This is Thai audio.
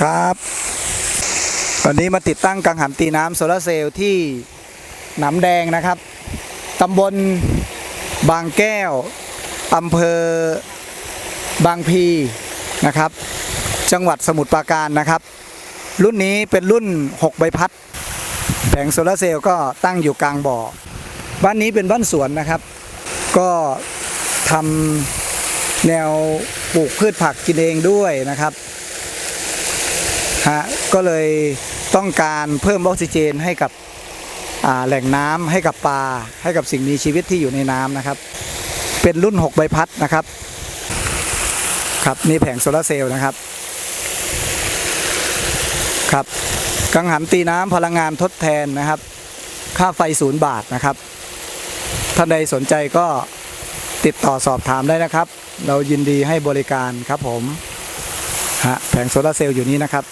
ครับวันนี้มาติดตั้งกังหันตีน้ำโซลาร์เซลล์ที่หนำแดงนะครับตำบลบางแก้วอำเภอบางพีนะครับ จังหวัดสมุทรปราการนะครับ รุ่นนี้เป็นรุ่น 6 ใบพัด แผงโซลาร์เซลล์ก็ตั้งอยู่กลางบ่อ บ้านนี้เป็นบ้านสวนนะครับ ก็ทำแนวปลูกพืชผักกินเองด้วยนะครับ ฮะก็เลยต้องการเพิ่มออกซิเจนให้กับแหล่งน้ำให้กับปลาให้กับสิ่งมีชีวิตที่อยู่ในน้ำนะครับ เป็นรุ่น 6 ใบพัดนะครับครับนี่แผงโซลาร์เซลล์นะครับครับกังหันตีน้ำพลังงานทดแทนนะครับ ค่าไฟศูนย์บาทนะครับท่านใดสนใจก็ติดต่อสอบถามได้นะครับ เรายินดีให้บริการครับผมฮะแผงโซลาร์เซลล์อยู่นี้นะครับ